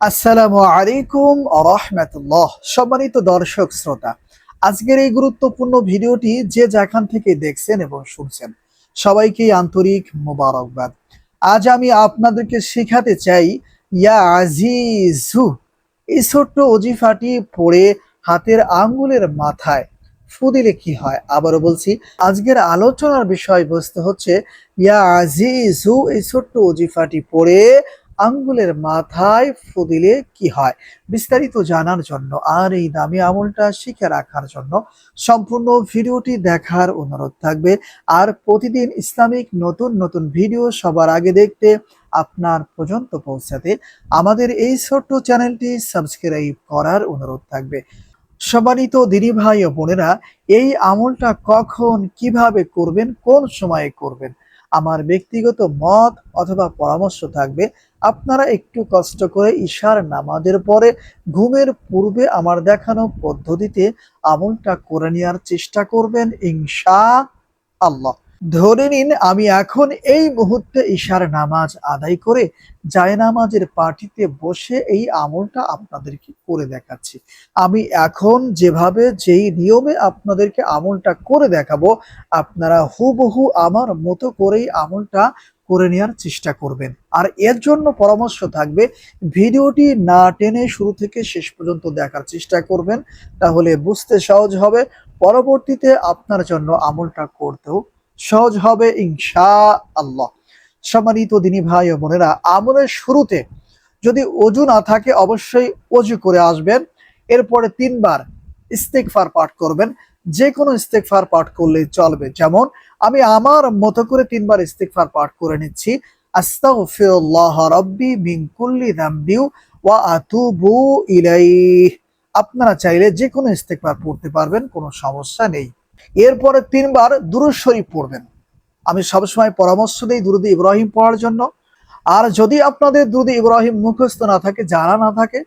আসসালামু আলাইকুম রহমতুল্লাহ। সম্মানিত দর্শক শ্রোতা, আজকের এই গুরুত্বপূর্ণ ভিডিওটি যে যেখান থেকে দেখছেন এবং শুনছেন, সবাইকে আন্তরিক মোবারকবাদ। আজ আমি আপনাদেরকে শেখাতে চাই, ইয়া আজিজু, এই ছোট্ট অজিফাটি পড়ে হাতের আঙ্গুলের মাথায় ফু দিলে কি হয়? আবারও বলছি, আজকের আলোচনার বিষয়বস্তু হচ্ছে, ইয়া আজিজু, এই ছোট্ট অজিফাটি পড়ে আঙ্গুলের মাথায় ফু দিলে কি হয়? বিস্তারিত জানার জন্য আর এই দামি আমলটা শিখে রাখার জন্য সম্পূর্ণ ভিডিওটি দেখার অনুরোধ থাকবে। আর প্রতিদিন ইসলামিক নতুন নতুন ভিডিও সবার আগে দেখতে আপনার পর্যন্ত পৌঁছাতে আমাদের এই ছোট্ট চ্যানেলটি সাবস্ক্রাইব করার অনুরোধ থাকবে। সম্মানিত দিনী ভাই ও বোনেরা, এই আমলটা কখন কীভাবে করবেন, কোন সময়ে করবেন? আমার ব্যক্তিগত মত অথবা পরামর্শ থাকবে আপনারা একটু কষ্ট করে ঈশার নামাজের পরে ঘুমের পূর্বে আমার দেখানো পদ্ধতিতে আমলটা করে নেওয়ার চেষ্টা করবেন ইনশা আল্লাহ ধরে নিন আমি এখন এই মুহূর্তে ঈশার নামাজ আদায় করে জায়নামাজের পার্টিতে বসে এই আমলটা আপনাদেরকে করে দেখাচ্ছি। আমি এখন যেভাবে যেই নিয়মে আপনাদেরকে আমলটা করে দেখাবো, আপনারা হুবহু আমার মতো করেই আমলটা করে নেওয়ার চেষ্টা করবেন। আর এর জন্য পরামর্শ থাকবে, ভিডিওটি না টেনে শুরু থেকে শেষ পর্যন্ত দেখার চেষ্টা করবেন, তাহলে বুঝতে সহজ হবে। পরবর্তীতে আপনার জন্য আমলটা করতেও সহজ হবে ইনশা আল্লাহ সম্মানিত দিনী ভাই ও বোনেরা, আমলের শুরুতে যদি অজু না থাকে, অবশ্যই অজু করে আসবেন। এরপরে তিনবার ইস্তেকফার পাঠ করবেন। যে কোনো ইস্তেকফার পাঠ করলেই চলবে। যেমন আমি আমার মতো করে তিনবার ইস্তেকফার পাঠ করে নিচ্ছি। ওয়া আপনারা চাইলে যে কোনো ইস্তেকফার পড়তে পারবেন, কোনো সমস্যা নেই। এরপরে তিনবার দুরূদ শরীফ পড়বেন। আমি সবসময় পরামর্শ দিই দুরুদ ইব্রাহিম পড়ার জন্য। আর যদি আপনাদের দুরুদ ইব্রাহিম মুখস্থ না থাকে, জানা না থাকে,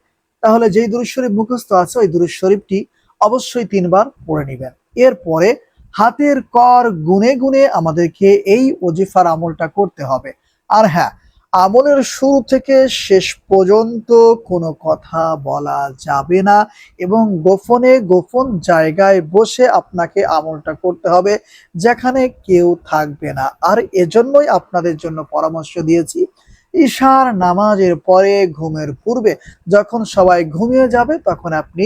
তাহলে যেই দুরুদ শরীফ মুখস্থ আছে, ওই দুরুদ শরীফটি অবশ্যই তিনবার পড়ে নেবেন। এরপরে হাতের কর গুনে গুনে আমাদেরকে এই ওজিফার আমলটা করতে হবে। আর হ্যাঁ আমলের শুরু থেকে শেষ পর্যন্ত কোনো কথা বলা যাবে না এবং গোপনে গোপন জায়গায় বসে আপনাকে আমলটা করতে হবে যেখানে কেউ থাকবে না। আর এজন্যই আপনাদের জন্য পরামর্শ দিয়েছি, ঈশার নামাজের পরে ঘুমের পূর্বে যখন সবাই ঘুমিয়ে যাবে তখন আপনি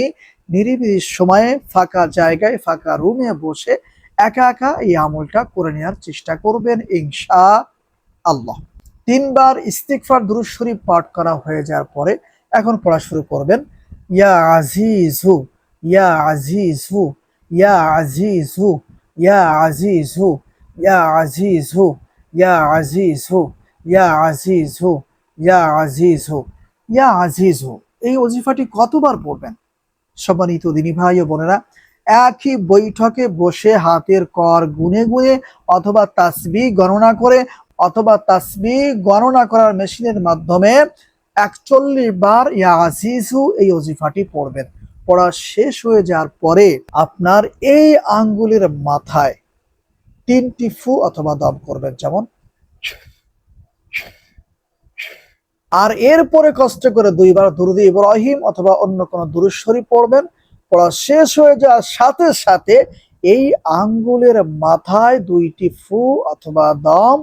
নিরিবিলি সময়ে ফাঁকা জায়গায়, ফাঁকা রুমে বসে একা একা এই আমলটা করে নেওয়ার চেষ্টা করবেন ইনশা আল্লাহ তিনবার ইস্তিকফার দুরুদ শরীফ পাঠ করা হয়ে যাওয়ার পরে এখন পড়া শুরু করবেন, ইয়া আজিজু ইয়া আজিজু ইয়া আজিজু ইয়া আজিজু ইয়া আজিজু ইয়া আজিজু ইয়া আজিজু ইয়া আজিজু ইয়া আজিজু। এই অজিফাটি কতবার পড়বেন? সম্মানিত দিনী ভাই ও বোনেরা একই বৈঠকে বসে হাতের কর গুনে গুনে অথবা তাসবি গণনা করে অথবা তাসবি গণনা করার মেশিনের মাধ্যমে একচল্লিশ বার ইয়া আজিজু এই অজিফাটি পড়বেন। পড়া শেষ হয়ে যাওয়ার পরে আপনার এই আঙ্গুলের মাথায় তিনটি ফু অথবা দম করবেন যেমন, আর এরপরে কষ্ট করে দুইবার দুরুদ ইব্রাহিম অথবা অন্য কোনো দুরুদ শরীফ পড়বেন। পড়া শেষ হয়ে যাওয়ার সাথে সাথে এই আঙ্গুলের মাথায় দুইটি ফু অথবা দম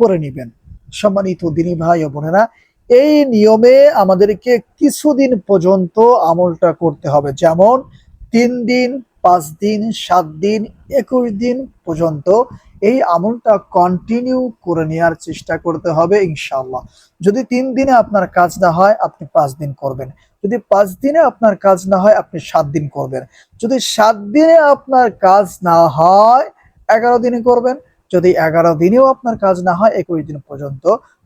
করে নেবেন। সম্মানিত দিনী ভাই ও বোনেরা, এই নিয়মে আমাদেরকে কিছুদিন পর্যন্ত আমলটা করতে হবে। যেমন তিন দিন পাঁচ দিন, সাত দিন, একুশ দিন পর্যন্ত এই আমলটা কন্টিনিউ করে নেওয়ার চেষ্টা করতে হবে ইনশাল্লাহ যদি তিন দিনে আপনার কাজ না হয়, আপনি পাঁচ দিন করবেন। যদি পাঁচ দিনে আপনার কাজ না হয়, আপনি সাত দিন করবেন। যদি সাত দিনে আপনার কাজ না হয়, এগারো দিনে করবেন। যদি এগারো দিনেও আপনার কাজ না হয়, একুশ দিন পর্যন্ত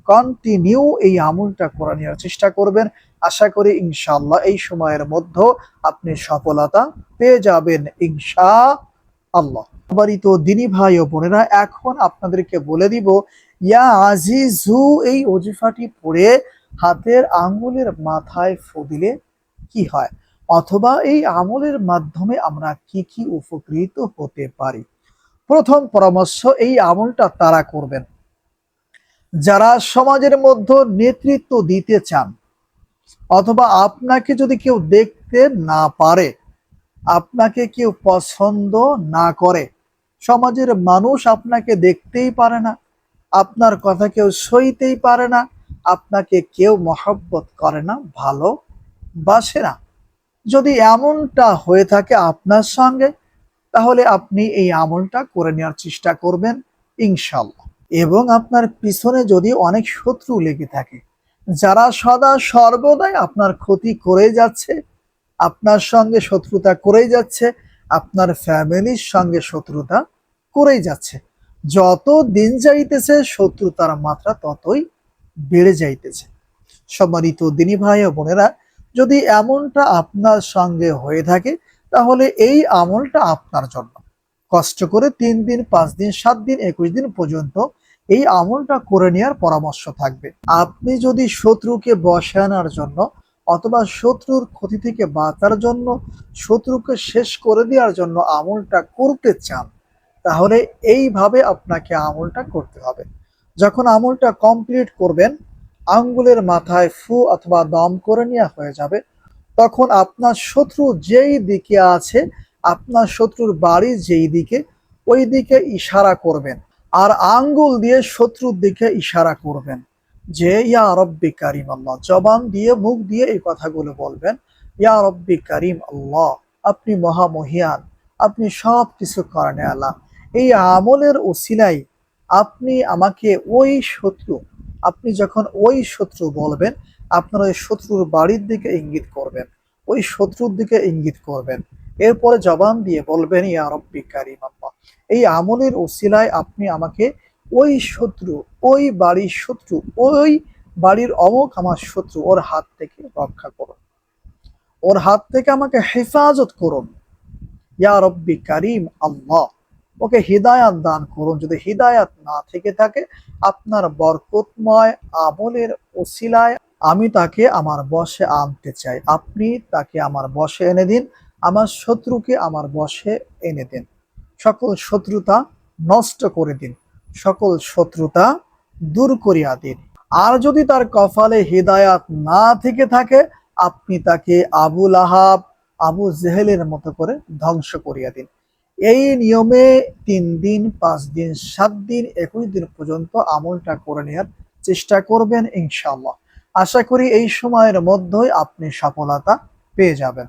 কন্টিনিউ এই আমলটা করে নেওয়ার চেষ্টা করবেন। আশা করি ইনশাল্লাহ এই সময়ের মধ্যে আপনি সফলতা পেয়ে যাবেন ইনশা আল্লাহ বাড়ি তো দিনী ভাই ও বোনেরা, এখন আপনাদেরকে বলে দিব, ইয়া আজিজু, এই ওজিফাটি পড়ে হাতের আঙ্গুলের মাথায় ফু দিলে কি হয়? অথবা এই আমলের মাধ্যমে আমরা কি কি উপকৃত হতে পারি? প্রথম পরামর্শ, এই আমলটা তারা করবেন। যারা সমাজের মধ্যে নেতৃত্ব দিতে চান অথবা আপনাকে যদি কেউ দেখতে না পারে, আপনাকে কেউ পছন্দ না করে, সমাজের মানুষ আপনাকে দেখতেই পারে না, আপনার কথা কেউ সইতেই পারে না, আপনাকে কেউ মহব্বত করে না ভালো বাসে না। যদি এমনটা হয়ে থাকে আপনার সঙ্গে, তাহলে আপনি এই আমলটা করে নেওয়ার চেষ্টা করবেন ইনশাল্লাহ এবং আপনার পিছনে যদি অনেক শত্রু লেগে থাকে যারা সদা সর্বদাই আপনার ক্ষতি করে যাচ্ছে, আপনার সঙ্গে শত্রুতা করেই যাচ্ছে, আপনার ফ্যামিলির সঙ্গে শত্রুতা করেই যাচ্ছে। যত দিন যাইতেছে, শত্রুতার মাত্রা ততই বেড়ে যাইতেছে। সম্মানিত দিনী ভাই ও বোনেরা, যদি এমনটা আপনার সঙ্গে হয়ে থাকে, তাহলে এই আমলটা আপনার জন্য। কষ্ট করে তিন দিন, পাঁচ দিন, সাত দিন, একুশ দিন পর্যন্ত এই আমলটা করে নেওয়ার পরামর্শ থাকবে। আপনি যদি শত্রুকে বসে আনার জন্য অথবা শত্রুর ক্ষতি থেকে বাঁচার জন্য শত্রুকে শেষ করে দেওয়ার জন্য আমলটা করতে চান, তাহলে এইভাবে আপনাকে আমলটা করতে হবে। যখন আমলটা কমপ্লিট করবেন, আঙ্গুলের মাথায় ফু অথবা দম করে নেওয়া হয়ে যাবে, তখন আপনার শত্রু যেই দিকে আছে, আপনার শত্রুর বাড়ি যেই দিকে, ওই দিকে ইশারা করবেন। আর আঙ্গুল দিয়ে শত্রুর দিকে ইশারা করবেন। যে, ইয়া রব্বি কারিম আল্লাহ। জবান দিয়ে, মুখ দিয়ে এই কথাগুলো বলবেন, ইয়া রব্বি কারিম আল্লাহ, আপনি মহামহিয়ান, আপনি সব কিছু করেন আল্লাহ। এই আমলের ওসিলাই আপনি আমাকে ওই শত্রু, আপনি যখন ওই শত্রু বলবেন, আপনার ওই শত্রুর বাড়ির দিকে ইঙ্গিত করবেন, ওই শত্রুর দিকে ইঙ্গিত করবেন। এরপরে জবান দিয়ে বলবেন, ইয়া রব্বি কারিম আল্লাহ, এই আমলের ওসিলায় আপনি আমাকে ওই শত্রু, ওই বাড়ির শত্রু, ওই বাড়ির অমুক আমার শত্রু, ওর হাত থেকে রক্ষা করুন। ওর হাত থেকে আমাকে হেফাজত করুন। ইয়া রব্বি কারিম আল্লাহ, ওকে হৃদায়াত দান করুন। যদি হৃদায়াত না থেকে থাকে, আপনার বরকতময় আমলের ওসিলায় আমি তাকে আমার বশে আনতে চাই। আপনি তাকে আমার বশে এনে দিন। আমার শত্রুকে আমার বশে এনে দিন। সকল শত্রুতা নষ্ট করে দিন। সকল শত্রুতা দূর করিয়া দিন। আর যদি তার কপালে হৃদায়াত না থেকে থাকে, আপনি তাকে আবুল আহাব আবু জেহেলের মতো করে ধ্বংস করিয়া দিন। এই নিয়মে তিন দিন, পাঁচ দিন, সাত দিন একুশ দিন পর্যন্ত আমলটা করে নেওয়ার চেষ্টা করবেন ইনশাল্লাহ আশা করি এই সময়ের মধ্যেই আপনি সফলতা পেয়ে যাবেন।